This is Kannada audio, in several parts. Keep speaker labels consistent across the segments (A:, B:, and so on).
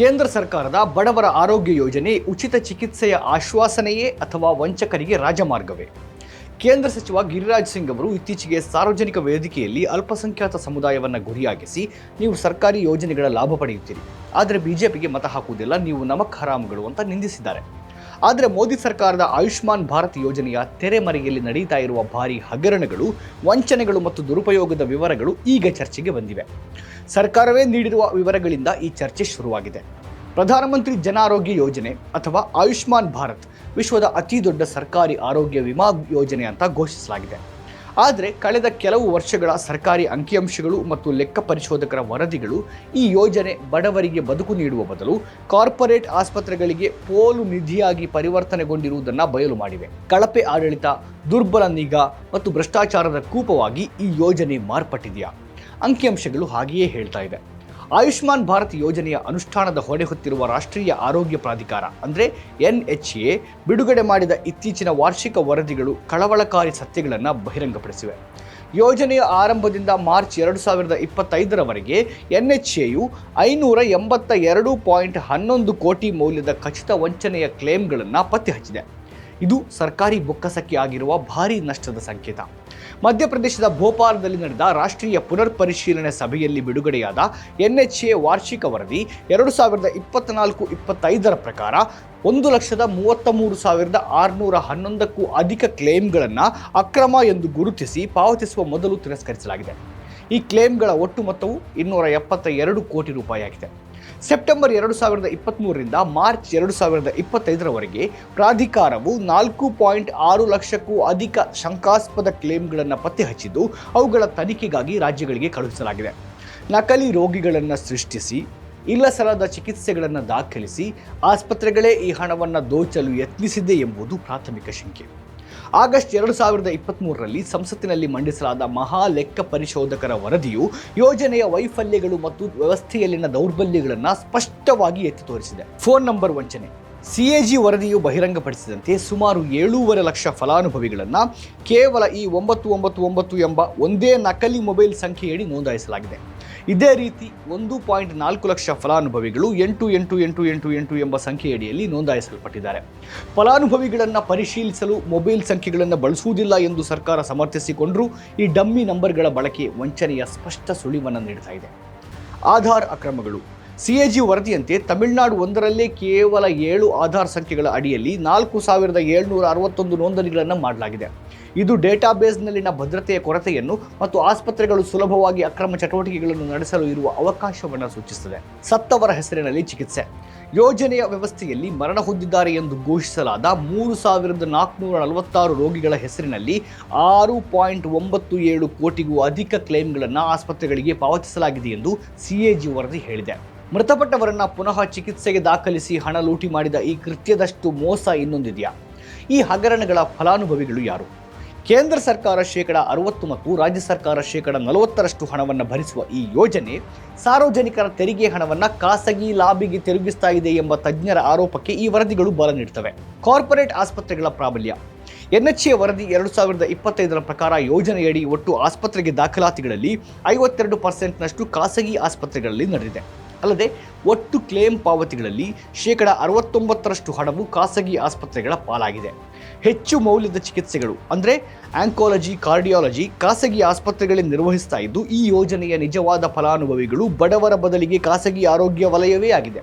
A: ಕೇಂದ್ರ ಸರ್ಕಾರದ ಬಡವರ ಆರೋಗ್ಯ ಯೋಜನೆ ಉಚಿತ ಚಿಕಿತ್ಸೆಯ ಆಶ್ವಾಸನೆಯೇ ಅಥವಾ ವಂಚಕರಿಗೆ ರಾಜಮಾರ್ಗವೇ? ಕೇಂದ್ರ ಸಚಿವ ಗಿರಿರಾಜ್ ಸಿಂಗ್ ಅವರು ಇತ್ತೀಚೆಗೆ ಸಾರ್ವಜನಿಕ ವೇದಿಕೆಯಲ್ಲಿ ಅಲ್ಪಸಂಖ್ಯಾತ ಸಮುದಾಯವನ್ನು ಗುರಿಯಾಗಿಸಿ ನೀವು ಸರ್ಕಾರಿ ಯೋಜನೆಗಳ ಲಾಭ ಪಡೆಯುತ್ತೀರಿ. ಆದರೆ ಬಿಜೆಪಿಗೆ ಮತ ಹಾಕುವುದಿಲ್ಲ, ನೀವು ನಮಕ್ ಹರಾಮ್ಗಳು ಅಂತ ನಿಂದಿಸಿದ್ದಾರೆ. ಆದರೆ ಮೋದಿ ಸರ್ಕಾರದ ಆಯುಷ್ಮಾನ್ ಭಾರತ್ ಯೋಜನೆಯ ತೆರೆಮರೆಯಲ್ಲಿ ನಡೀತಾ ಇರುವ ಭಾರಿ ಹಗರಣಗಳು, ವಂಚನೆಗಳು ಮತ್ತು ದುರುಪಯೋಗದ ವಿವರಗಳು ಈಗ ಚರ್ಚೆಗೆ ಬಂದಿವೆ. ಸರ್ಕಾರವೇ ನೀಡಿರುವ ವಿವರಗಳಿಂದ ಈ ಚರ್ಚೆ ಶುರುವಾಗಿದೆ. ಪ್ರಧಾನಮಂತ್ರಿ ಜನ ಆರೋಗ್ಯ ಯೋಜನೆ ಅಥವಾ ಆಯುಷ್ಮಾನ್ ಭಾರತ್ ವಿಶ್ವದ ಅತಿ ದೊಡ್ಡ ಸರ್ಕಾರಿ ಆರೋಗ್ಯ ವಿಮಾ ಯೋಜನೆ ಅಂತ ಘೋಷಿಸಲಾಗಿದೆ. ಆದರೆ ಕಳೆದ ಕೆಲವು ವರ್ಷಗಳ ಸರ್ಕಾರಿ ಅಂಕಿಅಂಶಗಳು ಮತ್ತು ಲೆಕ್ಕ ಪರಿಶೋಧಕರ ವರದಿಗಳು ಈ ಯೋಜನೆ ಬಡವರಿಗೆ ಬದುಕು ನೀಡುವ ಬದಲು ಕಾರ್ಪೊರೇಟ್ ಆಸ್ಪತ್ರೆಗಳಿಗೆ ಪೋಲು ನಿಧಿಯಾಗಿ ಪರಿವರ್ತನೆಗೊಂಡಿರುವುದನ್ನು ಬಯಲು ಮಾಡಿವೆ. ಕಳಪೆ ಆಡಳಿತ, ದುರ್ಬಲ ನಿಗಾ ಮತ್ತು ಭ್ರಷ್ಟಾಚಾರದ ಕೂಪವಾಗಿ ಈ ಯೋಜನೆ ಮಾರ್ಪಟ್ಟಿದೆಯಾ? ಅಂಕಿಅಂಶಗಳು ಹಾಗೆಯೇ ಹೇಳ್ತಾ ಇದೆ. ಆಯುಷ್ಮಾನ್ ಭಾರತ್ ಯೋಜನೆಯ ಅನುಷ್ಠಾನದ ಹೊಣೆ ಹೊತ್ತಿರುವ ರಾಷ್ಟ್ರೀಯ ಆರೋಗ್ಯ ಪ್ರಾಧಿಕಾರ, ಅಂದರೆ ಎನ್ ಎಚ್ ಎ, ಬಿಡುಗಡೆ ಮಾಡಿದ ಇತ್ತೀಚಿನ ವಾರ್ಷಿಕ ವರದಿಗಳು ಕಳವಳಕಾರಿ ಸತ್ಯಗಳನ್ನು ಬಹಿರಂಗಪಡಿಸಿವೆ. ಯೋಜನೆಯ ಆರಂಭದಿಂದ ಮಾರ್ಚ್ ಎರಡು ಸಾವಿರದ ಇಪ್ಪತ್ತೈದರವರೆಗೆ ಎನ್ ಎಚ್ ಎಯು ಐನೂರ ಎಂಬತ್ತ ಎರಡು ಪಾಯಿಂಟ್ ಹನ್ನೊಂದು ಕೋಟಿ ಮೌಲ್ಯದ ಖಚಿತ ವಂಚನೆಯ ಕ್ಲೇಮ್ಗಳನ್ನು ಪತ್ತೆ ಹಚ್ಚಿದೆ ಇದು ಸರ್ಕಾರಿ ಬೊಕ್ಕಸಕ್ಕೆ ಆಗಿರುವ ಭಾರೀ ನಷ್ಟದ ಸಂಕೇತ. ಮಧ್ಯಪ್ರದೇಶದ ಭೋಪಾಲದಲ್ಲಿ ನಡೆದ ರಾಷ್ಟ್ರೀಯ ಪುನರ್ ಪರಿಶೀಲನೆ ಸಭೆಯಲ್ಲಿ ಬಿಡುಗಡೆಯಾದ ಎನ್ಎಚ್ಎ ವಾರ್ಷಿಕ ವರದಿ ಎರಡು ಸಾವಿರದ ಇಪ್ಪತ್ನಾಲ್ಕು ಇಪ್ಪತ್ತೈದರ ಪ್ರಕಾರ ಒಂದು ಲಕ್ಷದ ಮೂವತ್ತ ಮೂರು ಸಾವಿರದ ಆರುನೂರ ಹನ್ನೊಂದಕ್ಕೂ ಅಧಿಕ ಕ್ಲೇಮ್ಗಳನ್ನು ಅಕ್ರಮ ಎಂದು ಗುರುತಿಸಿ ಪಾವತಿಸುವ ಮೊದಲು ತಿರಸ್ಕರಿಸಲಾಗಿದೆ. ಈ ಕ್ಲೇಮ್ಗಳ ಒಟ್ಟು ಮೊತ್ತವು ಇನ್ನೂರ ಎಪ್ಪತ್ತ ಎರಡು ಕೋಟಿ ರೂಪಾಯಿಯಾಗಿದೆ. ಸೆಪ್ಟೆಂಬರ್ ಎರಡು ಸಾವಿರದ ಇಪ್ಪತ್ತ್ಮೂರರಿಂದ ಮಾರ್ಚ್ ಎರಡು ಸಾವಿರದ ಇಪ್ಪತ್ತೈದರವರೆಗೆ ಪ್ರಾಧಿಕಾರವು ನಾಲ್ಕು ಪಾಯಿಂಟ್ ಆರು ಲಕ್ಷಕ್ಕೂ ಅಧಿಕ ಶಂಕಾಸ್ಪದ ಕ್ಲೇಮ್ಗಳನ್ನು ಪತ್ತೆ ಹಚ್ಚಿದ್ದು ಅವುಗಳ ತನಿಖೆಗಾಗಿ ರಾಜ್ಯಗಳಿಗೆ ಕಳುಹಿಸಲಾಗಿದೆ. ನಕಲಿ ರೋಗಿಗಳನ್ನು ಸೃಷ್ಟಿಸಿ ಇಲ್ಲ ಸಲ್ಲದ ಚಿಕಿತ್ಸೆಗಳನ್ನು ದಾಖಲಿಸಿ, ಆಸ್ಪತ್ರೆಗಳೇ ಈ ಹಣವನ್ನು ದೋಚಲು ಯತ್ನಿಸಿದೆ ಎಂಬುದು ಪ್ರಾಥಮಿಕ ಶಂಕೆ. ಆಗಸ್ಟ್ ಎರಡು ಸಾವಿರದ ಇಪ್ಪತ್ತ್ಮೂರರಲ್ಲಿ ಸಂಸತ್ತಿನಲ್ಲಿ ಮಂಡಿಸಲಾದ ಮಹಾ ಲೆಕ್ಕ ಪರಿಶೋಧಕರ ವರದಿಯು ಯೋಜನೆಯ ವೈಫಲ್ಯಗಳು ಮತ್ತು ವ್ಯವಸ್ಥೆಯಲ್ಲಿನ ದೌರ್ಬಲ್ಯಗಳನ್ನು ಸ್ಪಷ್ಟವಾಗಿ ಎತ್ತಿ ತೋರಿಸಿದೆ. ಫೋನ್ ನಂಬರ್ ವಂಚನೆ. ಸಿಎಜಿ ವರದಿಯು ಬಹಿರಂಗಪಡಿಸಿದಂತೆ ಸುಮಾರು ಏಳೂವರೆ ಲಕ್ಷ ಫಲಾನುಭವಿಗಳನ್ನು ಕೇವಲ ಈ ಒಂಬತ್ತು ಒಂಬತ್ತು ಒಂಬತ್ತು ಎಂಬ ಒಂದೇ ನಕಲಿ ಮೊಬೈಲ್ ಸಂಖ್ಯೆಯಡಿ ನೋಂದಾಯಿಸಲಾಗಿದೆ. ಇದೇ ರೀತಿ ಒಂದು ಪಾಯಿಂಟ್ ನಾಲ್ಕು ಲಕ್ಷ ಫಲಾನುಭವಿಗಳು ಎಂಟು ಎಂಟು ಎಂಟು ಎಂಟು ಎಂಟು ಎಂಬ ಸಂಖ್ಯೆಯಡಿಯಲ್ಲಿ ನೋಂದಾಯಿಸಲ್ಪಟ್ಟಿದ್ದಾರೆ. ಫಲಾನುಭವಿಗಳನ್ನು ಪರಿಶೀಲಿಸಲು ಮೊಬೈಲ್ ಸಂಖ್ಯೆಗಳನ್ನು ಬಳಸುವುದಿಲ್ಲ ಎಂದು ಸರ್ಕಾರ ಸಮರ್ಥಿಸಿಕೊಂಡರೂ ಈ ಡಮ್ಮಿ ನಂಬರ್ಗಳ ಬಳಕೆ ವಂಚನೆಯ ಸ್ಪಷ್ಟ ಸುಳಿವನ್ನು ನೀಡ್ತಾ ಇದೆ. ಆಧಾರ್ ಅಕ್ರಮಗಳು. ಸಿಎಜಿ ವರದಿಯಂತೆ ತಮಿಳುನಾಡು ಒಂದರಲ್ಲೇ ಕೇವಲ ಏಳು ಆಧಾರ್ ಸಂಖ್ಯೆಗಳ ಅಡಿಯಲ್ಲಿ ನಾಲ್ಕು ಸಾವಿರದ ಏಳ್ನೂರ ಅರವತ್ತೊಂದು ನೋಂದಣಿಗಳನ್ನು ಮಾಡಲಾಗಿದೆ. ಇದು ಡೇಟಾಬೇಸ್ನಲ್ಲಿನ ಭದ್ರತೆಯ ಕೊರತೆಯನ್ನು ಮತ್ತು ಆಸ್ಪತ್ರೆಗಳು ಸುಲಭವಾಗಿ ಅಕ್ರಮ ಚಟುವಟಿಕೆಗಳನ್ನು ನಡೆಸಲು ಇರುವ ಅವಕಾಶವನ್ನು ಸೂಚಿಸುತ್ತದೆ. ಸತ್ತವರ ಹೆಸರಿನಲ್ಲಿ ಚಿಕಿತ್ಸೆ. ಯೋಜನೆಯ ವ್ಯವಸ್ಥೆಯಲ್ಲಿ ಮರಣ ಹೊಂದಿದ್ದಾರೆ ಎಂದು ಘೋಷಿಸಲಾದ ಮೂರು ಸಾವಿರದ ನಾಲ್ಕುನೂರ ನಲವತ್ತಾರು ರೋಗಿಗಳ ಹೆಸರಿನಲ್ಲಿ ಆರು ಪಾಯಿಂಟ್ ಒಂಬತ್ತು ಏಳು ಕೋಟಿಗೂ ಅಧಿಕ ಕ್ಲೇಮ್ಗಳನ್ನು ಆಸ್ಪತ್ರೆಗಳಿಗೆ ಪಾವತಿಸಲಾಗಿದೆ ಎಂದು ಸಿಎಜಿ ವರದಿ ಹೇಳಿದೆ. ಮೃತಪಟ್ಟವರನ್ನ ಪುನಃ ಚಿಕಿತ್ಸೆಗೆ ದಾಖಲಿಸಿ ಹಣ ಲೂಟಿ ಮಾಡಿದ ಈ ಕೃತ್ಯದಷ್ಟು ಮೋಸ ಇನ್ನೊಂದಿದೆಯಾ? ಈ ಹಗರಣಗಳ ಫಲಾನುಭವಿಗಳು ಯಾರು? ಕೇಂದ್ರ ಸರ್ಕಾರ ಶೇಕಡ ಅರವತ್ತು ಮತ್ತು ರಾಜ್ಯ ಸರ್ಕಾರ ಶೇಕಡ ನಲವತ್ತರಷ್ಟು ಹಣವನ್ನು ಭರಿಸುವ ಈ ಯೋಜನೆ ಸಾರ್ವಜನಿಕರ ತೆರಿಗೆ ಹಣವನ್ನು ಖಾಸಗಿ ಲಾಬಿಗೆ ತಿರುಗಿಸ್ತಾ ಇದೆ ಎಂಬ ತಜ್ಞರ ಆರೋಪಕ್ಕೆ ಈ ವರದಿಗಳು ಬಲ ನೀಡುತ್ತವೆ ಕಾರ್ಪೊರೇಟ್ ಆಸ್ಪತ್ರೆಗಳ ಪ್ರಾಬಲ್ಯ. ಎನ್ಎಚ್ಎ ವರದಿ ಎರಡು ಸಾವಿರದ ಇಪ್ಪತ್ತೈದರ ಪ್ರಕಾರ ಯೋಜನೆಯಡಿ ಒಟ್ಟು ಆಸ್ಪತ್ರೆಗೆ ದಾಖಲಾತಿಗಳಲ್ಲಿ ಐವತ್ತೆರಡು ಪರ್ಸೆಂಟ್ನಷ್ಟು ಖಾಸಗಿ ಆಸ್ಪತ್ರೆಗಳಲ್ಲಿ ನಡೆದಿದೆ. ಅಲ್ಲದೆ, ಒಟ್ಟು ಕ್ಲೇಮ್ ಪಾವತಿಗಳಲ್ಲಿ ಶೇಕಡ ಅರವತ್ತೊಂಬತ್ತರಷ್ಟು ಹಣವು ಖಾಸಗಿ ಆಸ್ಪತ್ರೆಗಳ ಪಾಲಾಗಿದೆ. ಹೆಚ್ಚು ಮೌಲ್ಯದ ಚಿಕಿತ್ಸೆಗಳು, ಅಂದರೆ ಆಂಕಾಲಜಿ ಕಾರ್ಡಿಯಾಲಜಿ ಖಾಸಗಿ ಆಸ್ಪತ್ರೆಗಳಲ್ಲಿ ನಿರ್ವಹಿಸ್ತಾ ಇದ್ದು, ಈ ಯೋಜನೆಯ ನಿಜವಾದ ಫಲಾನುಭವಿಗಳು ಬಡವರ ಬದಲಿಗೆ ಖಾಸಗಿ ಆರೋಗ್ಯ ವಲಯವೇ ಆಗಿದೆ.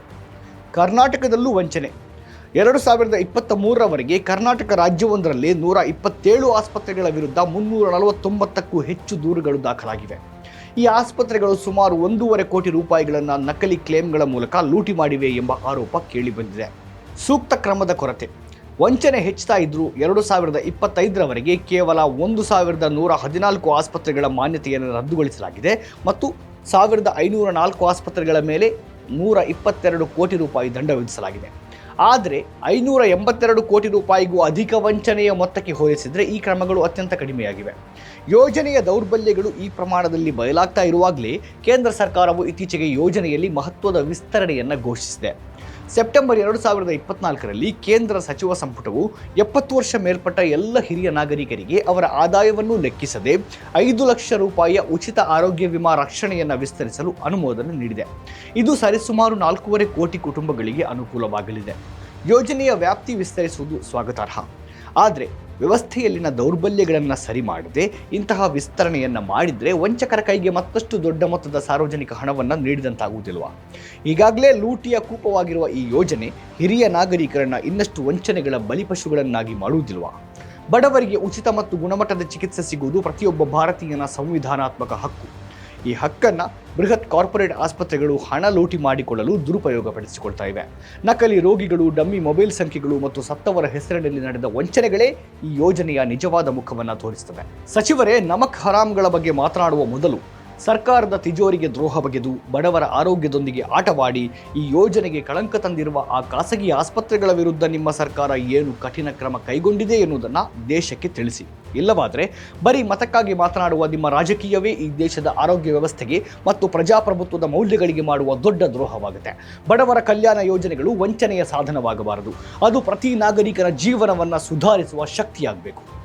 A: ಕರ್ನಾಟಕದಲ್ಲೂ ವಂಚನೆ. ಎರಡು ಸಾವಿರದ ಇಪ್ಪತ್ತ ಮೂರರವರೆಗೆ ಕರ್ನಾಟಕ ರಾಜ್ಯವೊಂದರಲ್ಲಿ ನೂರ ಇಪ್ಪತ್ತೇಳು ಆಸ್ಪತ್ರೆಗಳ ವಿರುದ್ಧ ಮುನ್ನೂರ ನಲವತ್ತೊಂಬತ್ತಕ್ಕೂ ಹೆಚ್ಚು ದೂರುಗಳು ದಾಖಲಾಗಿವೆ. ಈ ಆಸ್ಪತ್ರೆಗಳು ಸುಮಾರು ಒಂದೂವರೆ ಕೋಟಿ ರೂಪಾಯಿಗಳನ್ನು ನಕಲಿ ಕ್ಲೇಮ್ಗಳ ಮೂಲಕ ಲೂಟಿ ಮಾಡಿವೆ ಎಂಬ ಆರೋಪ ಕೇಳಿಬಂದಿದೆ ಸೂಕ್ತ ಕ್ರಮದ ಕೊರತೆ. ವಂಚನೆ ಹೆಚ್ಚುತ್ತಾ ಇದ್ದರೂ ಎರಡು ಸಾವಿರದ ಇಪ್ಪತ್ತೈದರವರೆಗೆ ಕೇವಲ ಒಂದು ಸಾವಿರದ ನೂರ ಹದಿನಾಲ್ಕು ಆಸ್ಪತ್ರೆಗಳ ಮಾನ್ಯತೆಯನ್ನು ರದ್ದುಗೊಳಿಸಲಾಗಿದೆ ಮತ್ತು ಸಾವಿರದ ಐನೂರ ನಾಲ್ಕು ಆಸ್ಪತ್ರೆಗಳ ಮೇಲೆ ನೂರ ಇಪ್ಪತ್ತೆರಡು ಕೋಟಿ ರೂಪಾಯಿ ದಂಡ ವಿಧಿಸಲಾಗಿದೆ. ಆದರೆ ಐನೂರ ಎಂಬತ್ತೆರಡು ಕೋಟಿ ರೂಪಾಯಿಗೂ ಅಧಿಕ ವಂಚನೆಯ ಮೊತ್ತಕ್ಕೆ ಹೋಲಿಸಿದರೆ ಈ ಕ್ರಮಗಳು ಅತ್ಯಂತ ಕಡಿಮೆಯಾಗಿವೆ. ಯೋಜನೆಯ ದೌರ್ಬಲ್ಯಗಳು ಈ ಪ್ರಮಾಣದಲ್ಲಿ ಬಯಲಾಗ್ತಾ ಇರುವಾಗಲೇ ಕೇಂದ್ರ ಸರ್ಕಾರವು ಇತ್ತೀಚೆಗೆ ಯೋಜನೆಯಲ್ಲಿ ಮಹತ್ವದ ವಿಸ್ತರಣೆಯನ್ನು ಘೋಷಿಸಿದೆ. ಸೆಪ್ಟೆಂಬರ್ ಎರಡು ಸಾವಿರದ ಇಪ್ಪತ್ನಾಲ್ಕರಲ್ಲಿ ಕೇಂದ್ರ ಸಚಿವ ಸಂಪುಟವು ಎಪ್ಪತ್ತು ವರ್ಷ ಮೇಲ್ಪಟ್ಟ ಎಲ್ಲ ಹಿರಿಯ ನಾಗರಿಕರಿಗೆ ಅವರ ಆದಾಯವನ್ನು ಲೆಕ್ಕಿಸದೆ ಐದು ಲಕ್ಷ ರೂಪಾಯಿಯ ಉಚಿತ ಆರೋಗ್ಯ ವಿಮಾ ರಕ್ಷಣೆಯನ್ನು ವಿಸ್ತರಿಸಲು ಅನುಮೋದನೆ ನೀಡಿದೆ. ಇದು ಸರಿಸುಮಾರು ನಾಲ್ಕೂವರೆ ಕೋಟಿ ಕುಟುಂಬಗಳಿಗೆ ಅನುಕೂಲವಾಗಲಿದೆ. ಯೋಜನೆಯ ವ್ಯಾಪ್ತಿ ವಿಸ್ತರಿಸುವುದು ಸ್ವಾಗತಾರ್ಹ. ಆದರೆ ವ್ಯವಸ್ಥೆಯಲ್ಲಿನ ದೌರ್ಬಲ್ಯಗಳನ್ನು ಸರಿ ಮಾಡದೆ ಇಂತಹ ವಿಸ್ತರಣೆಯನ್ನು ಮಾಡಿದರೆ ವಂಚಕರ ಕೈಗೆ ಮತ್ತಷ್ಟು ದೊಡ್ಡ ಮೊತ್ತದ ಸಾರ್ವಜನಿಕ ಹಣವನ್ನು ನೀಡಿದಂತಾಗುವುದಿಲ್ವಾ? ಈಗಾಗಲೇ ಲೂಟಿಯ ಕೂಪವಾಗಿರುವ ಈ ಯೋಜನೆ ಹಿರಿಯ ನಾಗರಿಕರನ್ನು ಇನ್ನಷ್ಟು ವಂಚನೆಗಳ ಬಲಿಪಶುಗಳನ್ನಾಗಿ ಮಾಡುವುದಿಲ್ವಾ? ಬಡವರಿಗೆ ಉಚಿತ ಮತ್ತು ಗುಣಮಟ್ಟದ ಚಿಕಿತ್ಸೆ ಸಿಗುವುದು ಪ್ರತಿಯೊಬ್ಬ ಭಾರತೀಯನ ಸಂವಿಧಾನಾತ್ಮಕ ಹಕ್ಕು. ಈ ಹಕ್ಕನ್ನು ಬೃಹತ್ ಕಾರ್ಪೊರೇಟ್ ಆಸ್ಪತ್ರೆಗಳು ಹಣ ಲೂಟಿ ಮಾಡಿಕೊಳ್ಳಲು ದುರುಪಯೋಗಪಡಿಸಿಕೊಳ್ತಾ ಇವೆ. ನಕಲಿ ರೋಗಿಗಳು, ಡಮ್ಮಿ ಮೊಬೈಲ್ ಸಂಖ್ಯೆಗಳು ಮತ್ತು ಸತ್ತವರ ಹೆಸರಿನಲ್ಲಿ ನಡೆದ ವಂಚನೆಗಳೇ ಈ ಯೋಜನೆಯ ನಿಜವಾದ ಮುಖವನ್ನು ತೋರಿಸುತ್ತವೆ ಸಚಿವರೇ, ನಮಕ್ ಹರಾಮ್ಗಳ ಬಗ್ಗೆ ಮಾತನಾಡುವ ಮೊದಲು ಸರ್ಕಾರದ ತಿಜೋರಿಗೆ ದ್ರೋಹ ಬಗೆದು ಬಡವರ ಆರೋಗ್ಯದೊಂದಿಗೆ ಆಟವಾಡಿ ಈ ಯೋಜನೆಗೆ ಕಳಂಕ ತಂದಿರುವ ಆ ಖಾಸಗಿ ಆಸ್ಪತ್ರೆಗಳ ವಿರುದ್ಧ ನಿಮ್ಮ ಸರ್ಕಾರ ಏನು ಕಠಿಣ ಕ್ರಮ ಕೈಗೊಂಡಿದೆ ಎನ್ನುವುದನ್ನು ದೇಶಕ್ಕೆ ತಿಳಿಸಿ. ಇಲ್ಲವಾದರೆ ಬರೀ ಮತಕ್ಕಾಗಿ ಮಾತನಾಡುವ ನಿಮ್ಮ ರಾಜಕೀಯವೇ ಈ ದೇಶದ ಆರೋಗ್ಯ ವ್ಯವಸ್ಥೆಗೆ ಮತ್ತು ಪ್ರಜಾಪ್ರಭುತ್ವದ ಮೌಲ್ಯಗಳಿಗೆ ಮಾಡುವ ದೊಡ್ಡ ದ್ರೋಹವಾಗುತ್ತೆ. ಬಡವರ ಕಲ್ಯಾಣ ಯೋಜನೆಗಳು ವಂಚನೆಯ ಸಾಧನವಾಗಬಾರದು. ಅದು ಪ್ರತಿ ನಾಗರಿಕರ ಜೀವನವನ್ನು ಸುಧಾರಿಸುವ ಶಕ್ತಿಯಾಗಬೇಕು.